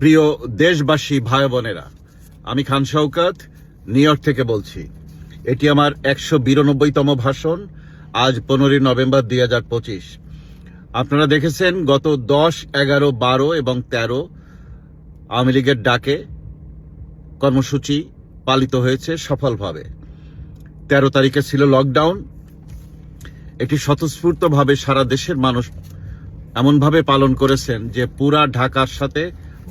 প্রিয় দেশবাসী ভাই বোনেরা, আমি খান শওকত, নিউ ইয়র্ক থেকে বলছি। এটি আমার একশো বিরানব্বইতম ভাষণ, আজ পনেরোই নভেম্বর দুই হাজার পঁচিশ। আপনারা দেখেছেন গত দশ, এগারো, বারো এবং তেরো আওয়ামী লীগের ডাকে কর্মসূচি পালিত হয়েছে সফলভাবে। তেরো তারিখে ছিল লকডাউন। এটি স্বতঃস্ফূর্তভাবে সারা দেশের মানুষ এমনভাবে পালন করেছেন যে পুরা ঢাকার সাথে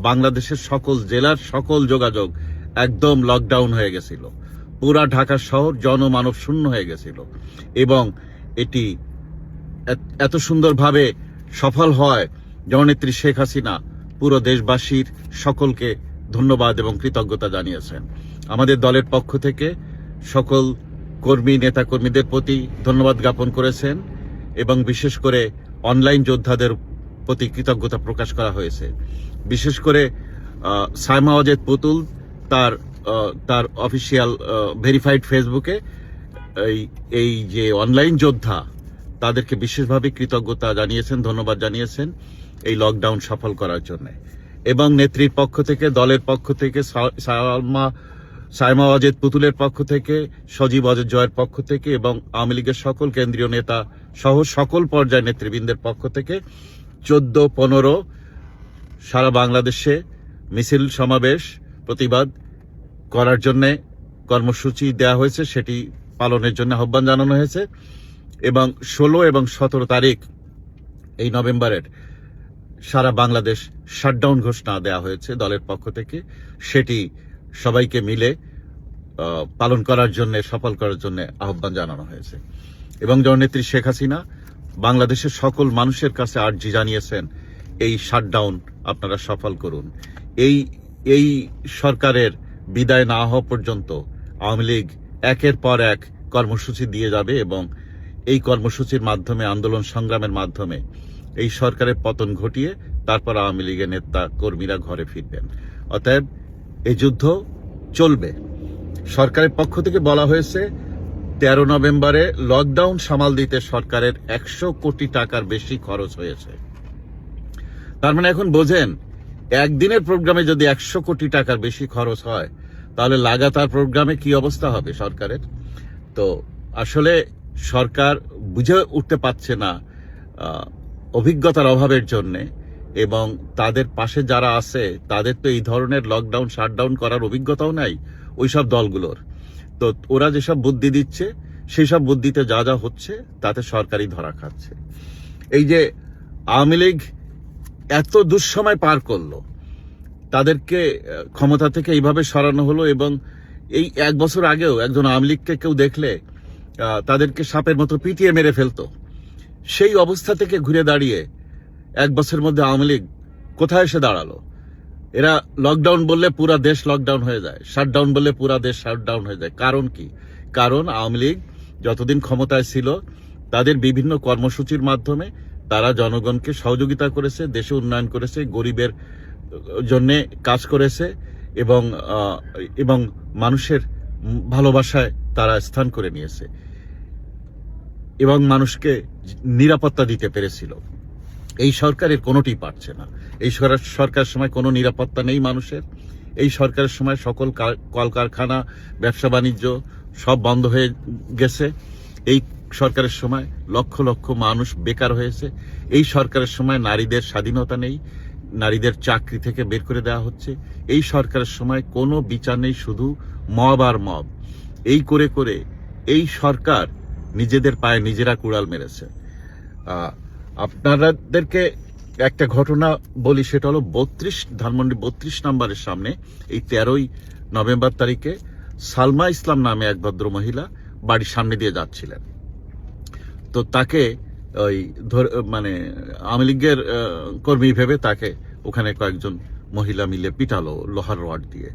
বাংলাদেশের সকল জেলার সকল যোগাযোগ একদম লকডাউন হয়ে গেছিল। পুরা ঢাকা শহর জনমানব শূন্য হয়ে গেছিল এবং এটি এত- সুন্দরভাবে সফল হয় জননেত্রী শেখ হাসিনা পুরো দেশবাসীর সকলকে ধন্যবাদ এবং কৃতজ্ঞতা জানিয়েছেন। আমাদের দলের পক্ষ থেকে সকল কর্মী নেতা কর্মীদের প্রতি ধন্যবাদ জ্ঞাপন করেছেন এবং বিশেষ করে অনলাইন যোদ্ধাদের প্রতি কৃতজ্ঞতা প্রকাশ করা হয়েছে। বিশেষ করে সাইমা অজেদ পুতুল তার তার অফিসিয়াল ভেরিফাইড ফেসবুকে এই এই যে অনলাইন যোদ্ধা তাদেরকে বিশেষভাবে কৃতজ্ঞতা জানিয়েছেন, ধন্যবাদ জানিয়েছেন এই লকডাউন সফল করার জন্য। এবং নেত্রীর পক্ষ থেকে, দলের পক্ষ থেকে সালমা, সাইমা অজেদ পুতুলের পক্ষ থেকে, সজীব অজেদ জয়ের পক্ষ থেকে এবং আওয়ামী লীগের সকল কেন্দ্রীয় নেতা সহ সকল পর্যায়ের নেতৃবৃন্দের পক্ষ থেকে চোদ্দ, পনেরো, সারা বাংলাদেশে মিছিল, সমাবেশ, প্রতিবাদ করার জন্যে কর্মসূচি দেওয়া হয়েছে, সেটি পালনের জন্য আহ্বান জানানো হয়েছে। এবং ষোলো এবং সতেরো তারিখ এই নভেম্বরের সারা বাংলাদেশ শাটডাউন ঘোষণা দেওয়া হয়েছে দলের পক্ষ থেকে। সেটি সবাইকে মিলে পালন করার জন্য, সফল করার জন্য আহ্বান জানানো হয়েছে। এবং জননেত্রী শেখ হাসিনা বাংলাদেশের সকল মানুষের কাছে আর্জি জানিয়েছেন, এই শাটডাউন আপনারা সফল করুন। এই এই সরকারের বিদায় না হওয়া পর্যন্ত আওয়ামী লীগ একের পর এক কর্মসূচি দিয়ে যাবে এবং এই কর্মসূচির মাধ্যমে, আন্দোলন সংগ্রামের মাধ্যমে এই সরকারের পতন ঘটিয়ে তারপর আওয়ামী লীগের নেতা কর্মীরা ঘরে ফিরবেন। অতএব এই যুদ্ধ চলবে। সরকারের পক্ষ থেকে বলা হয়েছে তেরো নভেম্বরে লকডাউন সামাল দিতে সরকারের একশো কোটি টাকার বেশি খরচ হয়েছে। তার মানে এখন বোঝেন, একদিনের প্রোগ্রামে যদি একশো কোটি টাকার বেশি খরচ হয়, তাহলে লাগাতার প্রোগ্রামে কি অবস্থা হবে সরকারের? তো আসলে সরকার বুঝে উঠতে পারছে না অভিজ্ঞতার অভাবের জন্যে, এবং তাদের পাশে যারা আছে, তাদের তো এই ধরনের লকডাউন, শাটডাউন করার অভিজ্ঞতাও নাই, ওইসব দলগুলোর। তো ওরা যেসব বুদ্ধি দিচ্ছে সেই সব বুদ্ধিতে যা যা হচ্ছে, তাতে সরকারি ধরা খাচ্ছে। এই যে আওয়ামী লীগ এত দুঃসময় পার করল, তাদেরকে ক্ষমতা থেকে এইভাবে সরানো হলো এবং এই এক বছর আগেও একজন আওয়ামী লীগকে কেউ দেখলে তাদেরকে সাপের মতো পিটিয়ে মেরে ফেলতো। সেই অবস্থা থেকে ঘুরে দাঁড়িয়ে এক বছরের মধ্যে আওয়ামী লীগ কোথায় এসে দাঁড়াল? এরা লকডাউন বললে পুরা দেশ লকডাউন হয়ে যায়। শাটডাউন বললে পুরা দেশ শাটডাউন হয়ে যায়। কারণ কি? কারণ আওয়ামী লীগ যতদিন ক্ষমতায় ছিল, তাদের বিভিন্ন কর্মসূচির মাধ্যমে তারা জনগণকে সহযোগিতা করেছে, দেশে উন্নয়ন করেছে, গরিবের জন্য কাজ করেছে এবং এবং মানুষের ভালোবাসায় তারা স্থান করে নিয়েছে এবং মানুষকে নিরাপত্তা দিতে পেরেছিল। এই সরকারের কোনোটি পারছে না। এই সরকার সময় কোনো নিরাপত্তা নেই মানুষের। এই সরকারের সময় সকল কলকারখানা, ব্যবসা বাণিজ্য সব বন্ধ হয়ে গেছে। এই সরকারের সময় লক্ষ লক্ষ মানুষ বেকার হয়েছে। এই সরকারের সময় নারীদের স্বাধীনতা নেই। নারীদের চাকরি থেকে বের করে দেওয়া হচ্ছে। এই সরকারের সময় কোনো বিচার নেই, শুধু মব আর মব। এই করে করে এই সরকার নিজেদের পায়ে নিজেরা কুড়াল মেরেছে। আপনাদেরকে একটা ঘটনা বলি, সেটা হলো বত্রিশ, ধানমন্ডি বত্রিশ নাম্বারের সামনে এই তেরোই নভেম্বর তারিখে সালমা ইসলাম নামে এক ভদ্র মহিলা বাড়ির সামনে দিয়ে যাচ্ছিলেন। তো তাকে ওই মানে আওয়ামী লীগের কর্মী ভেবে তাকে ওখানে কয়েকজন মহিলা মিলে পিটালো লোহার রড দিয়ে।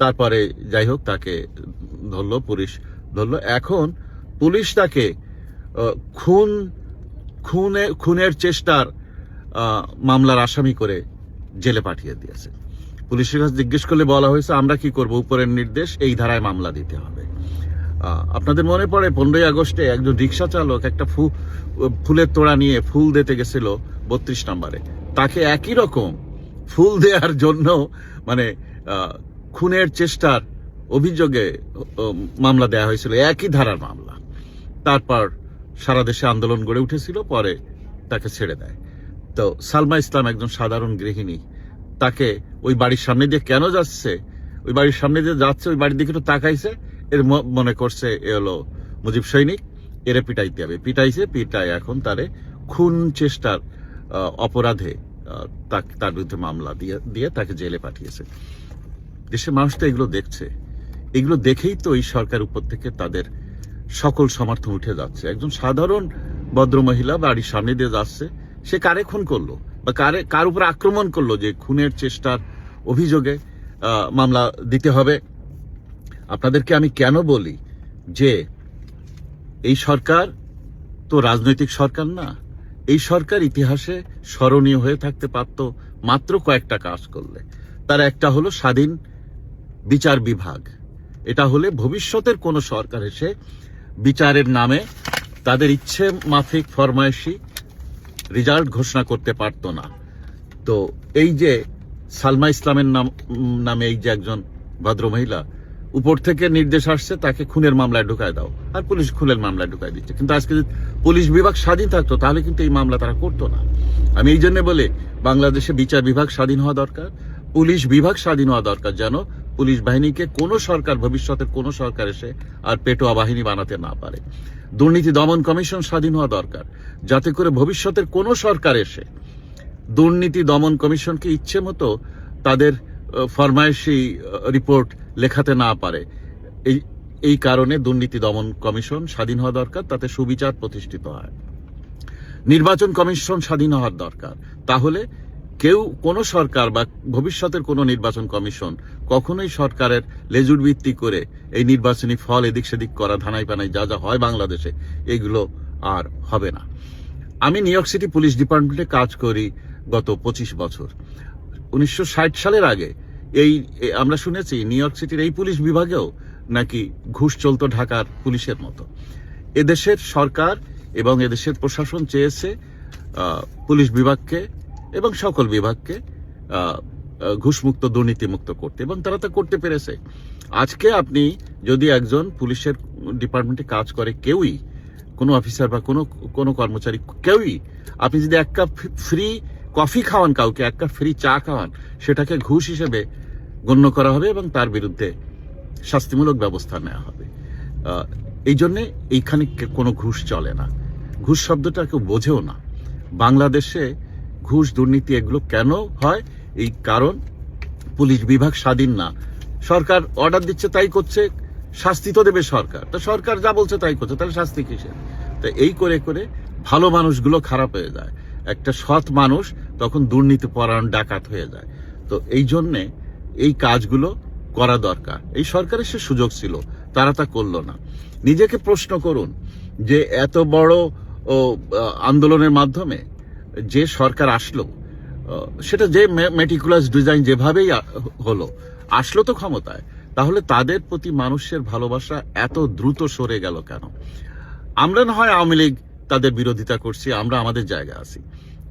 তারপরে যাই হোক, তাকে ধরলো, পুলিশ ধরলো। এখন পুলিশ তাকে খুন খুনে, খুনের চেষ্টার মামলার আসামি করে জেলে পাঠিয়ে দিয়েছে। পুলিশের কাছে জিজ্ঞেস করলে বলা হয়েছে, আমরা কি করব? উপরের নির্দেশ, এই ধারায় মামলা দিতে হবে। আপনাদের মনে পড়ে, পনেরোই আগস্টে একজন রিক্সা চালক একটা ফু, ফুলের তোড়া নিয়ে ফুল দিতে গেছিল বত্রিশ নম্বরে। তাকে একই রকম ফুল দেওয়ার জন্য মানে খুনের চেষ্টার অভিযোগে মামলা দেয়া হয়েছিল। একই ধারার মামলা। তারপর সারা দেশে আন্দোলন গড়ে উঠেছিল, পরে তাকে ছেড়ে দেয়। তো সালমা ইসলাম একজন সাধারণ গৃহিণী। তাকে ওই বাড়ির সামনে দিয়ে কেন যাচ্ছে? ওই বাড়ির সামনে দিয়ে যাচ্ছে, ওই বাড়ির দিকে একটু তাকাইছে, এর মনে করছে এ হলো মুজিব সৈনিক, এরে পিটাইতে হবে। পিটাইছে, পিটায় এখন তারে খুন চেষ্টার অপরাধে তার বিরুদ্ধে মামলা দিয়ে দিয়ে তাকে জেলে পাঠিয়েছে। দেশের মানুষ তো এগুলো দেখছে। এগুলো দেখেই তো এই সরকার উপর থেকে তাদের সকল সমর্থন উঠে যাচ্ছে। একজন সাধারণ ভদ্র মহিলা বাড়ির সামনে দিয়ে যাচ্ছে। সে কারে খুন করল? বা কারে, কার উপর আক্রমণ করল যে খুনের চেষ্টার অভিযোগে মামলা দিতে হবে? আপনাদেরকে আমি কেন বলি যে এই সরকার তো রাজনৈতিক সরকার না। এই সরকার ইতিহাসে স্মরণীয় হয়ে থাকতে পারত মাত্র কয়েকটা কাজ করলে। তার একটা হলো স্বাধীন বিচার বিভাগ। এটা হলে ভবিষ্যতের কোন সরকার এসে বিচারের নামে তাদের ইচ্ছে মাফিক ফরমায়েশি রেজাল্ট ঘোষণা করতে পারতো না। তো এই যে সালমা ইসলামের নাম, নামে এই যে একজন ভদ্রমহিলা, উপর থেকে নির্দেশ আসছে, তাকে খুনের মামলায় ঢুকায় দাও। আর পুলিশ খুনের মামলায় ঢুকায় দিচ্ছে। কিন্তু আজকে যদি পুলিশ বিভাগ স্বাধীন থাকতো, তাহলে কিন্তু এই মামলা তারা করতো না। আমি এই জন্য বলে, বাংলাদেশে বিচার বিভাগ স্বাধীন হওয়া দরকার, পুলিশ বিভাগ স্বাধীন হওয়া দরকার যেন পুলিশ বাহিনীকে কোনো সরকার ভবিষ্যতের কোনো সরকার এসে আর পেটোয়া বাহিনী বানাতে না পারে। দুর্নীতি দমন কমিশন স্বাধীন হওয়া দরকার। যাতে করে ভবিষ্যতের কোনো সরকার এসে দুর্নীতি দমন কমিশনকে ইচ্ছে মতো তাদের ফরমায়েশি রিপোর্ট লেখাতে না পারে। এই এই কারণে দুর্নীতি দমন কমিশন স্বাধীন হওয়া দরকার, তাতে সুবিচার প্রতিষ্ঠিত হয়। নির্বাচন কমিশন স্বাধীন হওয়ার দরকার। তাহলে কেউ কোন সরকার বা ভবিষ্যতের কোন নির্বাচন কমিশন কখনোই সরকারের লেজুর ভিত্তি করে এই নির্বাচনী ফল এদিক সেদিক করা, ধানাই পানাই যা যা হয় বাংলাদেশে, এগুলো আর হবে না। আমি নিউ ইয়র্ক সিটি পুলিশ ডিপার্টমেন্টে কাজ করি গত পঁচিশ বছর। উনিশশো ষাট সালের আগে এই আমরা শুনেছি নিউ ইয়র্ক সিটির এই পুলিশ বিভাগেও নাকি ঘুষ চলতো ঢাকার পুলিশের মতো। এদেশের সরকার এবং এদেশের প্রশাসন চেয়েছে পুলিশ বিভাগকে এবং সকল বিভাগকে ঘুষমুক্ত, দুর্নীতিমুক্ত করতে। এবং তারা তা করতে পেরেছে। আজকে আপনি যদি একজন পুলিশের ডিপার্টমেন্টে কাজ করে কেউই, কোনো অফিসার বা কোনো কোনো কর্মচারী কেউই, আপনি যদি এক কাপ ফ্রি কফি খাওয়ান কাউকে, এক কাপ ফ্রি চা খাওয়ান, সেটাকে ঘুষ হিসেবে গণ্য করা হবে এবং তার বিরুদ্ধে শাস্তিমূলক ব্যবস্থা নেওয়া হবে। এই জন্যে এইখানে কোনো ঘুষ চলে না। ঘুষ শব্দটা কেউ বোঝেও না। বাংলাদেশে ঘুষ দুর্নীতি এগুলো কেন হয়? এই কারণ পুলিশ বিভাগ স্বাধীন না। সরকার অর্ডার দিচ্ছে, তাই করছে, শাস্তি তো দেবে সরকার। তো সরকার যা বলছে তাই করছে, তাহলে শাস্তি কিসের? তো এই করে করে ভালো মানুষগুলো খারাপ হয়ে যায়। একটা সৎ মানুষ তখন দুর্নীতি পরায়ণ, ডাকাত হয়ে যায়। তো এই জন্যে এই কাজগুলো করা দরকার। এই সরকারের সে সুযোগ ছিল, তারা তা করল না। নিজেকে প্রশ্ন করুন যে এত বড় আন্দোলনের মাধ্যমে যে সরকার আসলো সেটা যে মেটিকুলাস ডিজাইন যেভাবেই হলো আসলো তো ক্ষমতায় তাহলে তাদের প্রতি মানুষের ভালোবাসা এত দ্রুত সরে গেল কেন? আমরা না হয় আওয়ামী লীগ তাদের বিরোধিতা করছি আমরা আমাদের জায়গায় আছি।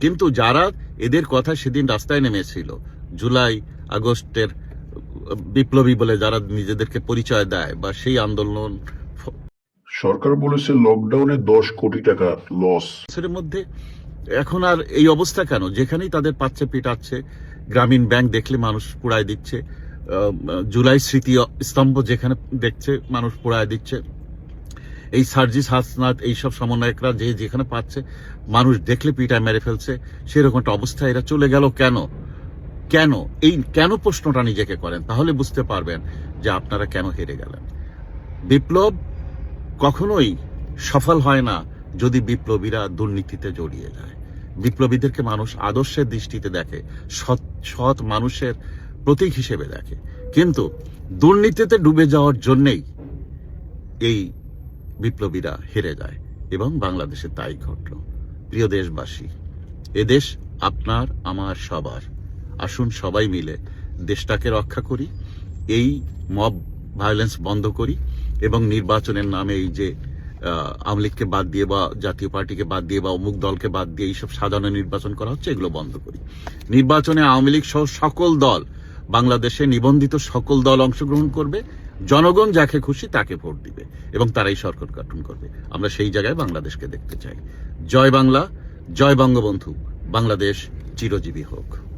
কিন্তু যারা এদের কথা সেদিন রাস্তায় নেমেছিল জুলাই আগস্টের বিপ্লবী বলে যারা নিজেদেরকে পরিচয় দেয় বা সেই আন্দোলন সরকার বলেছে লকডাউনে দশ কোটি টাকা লস বছরের মধ্যে এখন আর এই অবস্থা কেন? যেখানেই তাদের পাচ্ছে পিটাচ্ছে, গ্রামীণ ব্যাংক দেখলে মানুষ পুড়ায় দিচ্ছে জুলাই স্মৃতি স্তম্ভ যেখানে দেখছে মানুষ পুড়ায় দিচ্ছে। এই সার্জিস হাসনাত এইসব সমন্বয়করা যে যেখানে পাচ্ছে, মানুষ দেখলে পিটায় মেরে ফেলছে। সেরকম একটা অবস্থা, এরা চলে গেল কেন? কেন? এই কেন প্রশ্নটা নিজেকে করেন? তাহলে বুঝতে পারবেন যে আপনারা কেন হেরে গেলেন। বিপ্লব কখনোই সফল হয় না যদি বিপ্লবীরা দুর্নীতিতে জড়িয়ে যায়। বিপ্লবীদেরকে মানুষ আদর্শের দৃষ্টিতে দেখে, সৎ সৎ মানুষের প্রতীক হিসেবে দেখে। কিন্তু দুর্নীতিতে ডুবে যাওয়ার জন্যেই এই বিপ্লবীরা হেরে যায় এবং বাংলাদেশে তাই ঘটল। প্রিয় দেশবাসী এদেশ আপনার, আমার, সবার। আসুন সবাই মিলে দেশটাকে রক্ষা করি, এই মব ভায়োলেন্স বন্ধ করি এবং নির্বাচনের নামে এই যে আওয়ামী লীগকে বাদ দিয়ে বা জাতীয় পার্টিকে বাদ দিয়ে বা অমুক দলকে বাদ দিয়ে এইসব সাজানো নির্বাচন করা হচ্ছে, এগুলো বন্ধ করি। নির্বাচনে আওয়ামী লীগ সহ সকল দল, বাংলাদেশে নিবন্ধিত সকল দল অংশগ্রহণ করবে, জনগণ যাকে খুশি তাকে ভোট দিবে এবং তারাই সরকার গঠন করবে। আমরা সেই জায়গায় বাংলাদেশকে দেখতে চাই। জয় বাংলা, জয় বঙ্গবন্ধু, বাংলাদেশ চিরজীবী হোক।